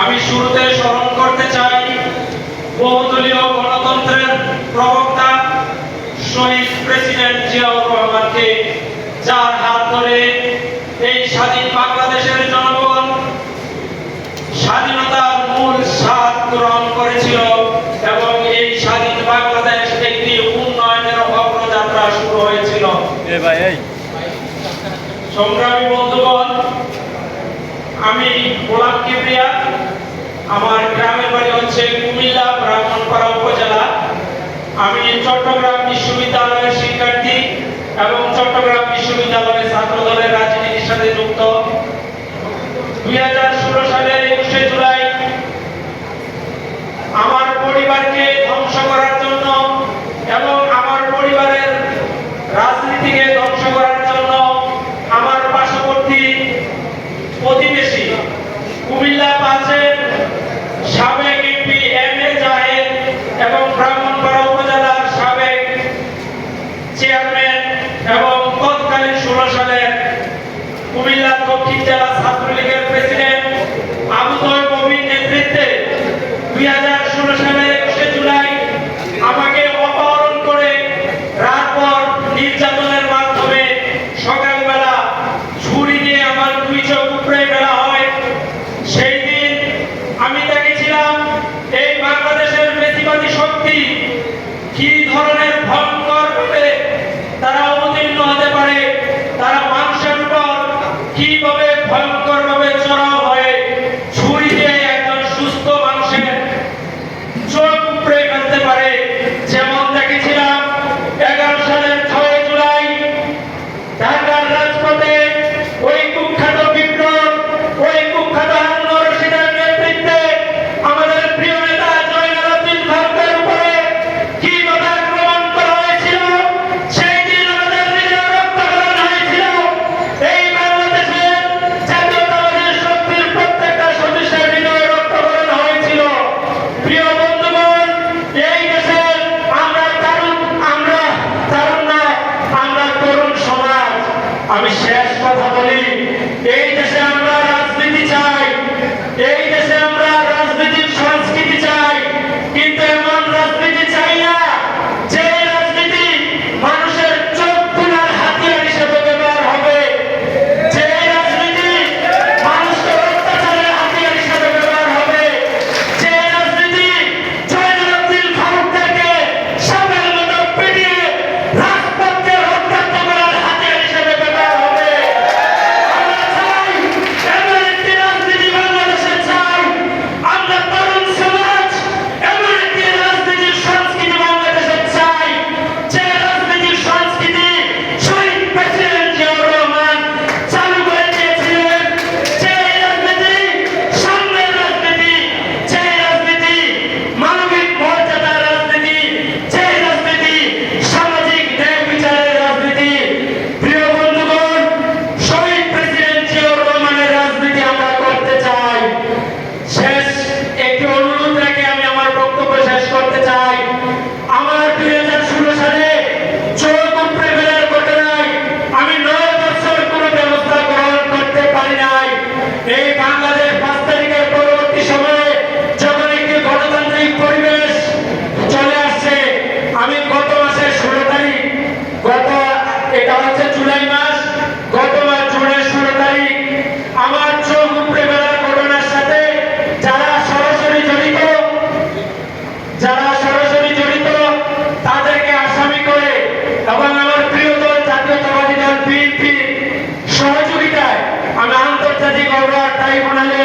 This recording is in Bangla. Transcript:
আমি শুরুতে স্মরণ করতে চাই বহুদলীয় গণতন্ত্রের প্রবক্তা শহীদ প্রেসিডেন্ট জিয়াউর রহমানকে যার হাত ধরে এই স্বাধীন বাংলাদেশের জনগণ স্বাধীনতার মূল স্বাদ গ্রহণ করেছিল এবং এই স্বাধীন বাংলাদেশ একটি উন্নয়নের অগ্রযাত্রা শুরু হয়েছিল। সংগ্রামী বন্ধুগণ আমি গোলাম কিবরিয়া আমার গ্রামের বাড়ি হচ্ছে কুমিল্লা ব্রাহ্মণপাড়া উপজেলা। আমি চট্টগ্রাম বিশ্ববিদ্যালয়ের শিক্ষার্থী এবং চট্টগ্রাম বিশ্ববিদ্যালয়ের ছাত্র দলের রাজনীতির সাথে যুক্ত। দুই হাজার ষোলো সালের একুশে জুলাই আমার পরিবারকে ধ্বংস করার এবং ব্রাহ্মণপাড়া উপজেলার সাবেক চেয়ারম্যান এবং তৎকালীন ষোলো সালের কুমিল্লা দক্ষিণ জেলা ছাত্রলীগের প্রেসিডেন্ট আবু তৈমির নেতৃত্বে দুই হাজার এই বাংলাদেশ সামাজিক অবকার ট্রাইব্যুনালে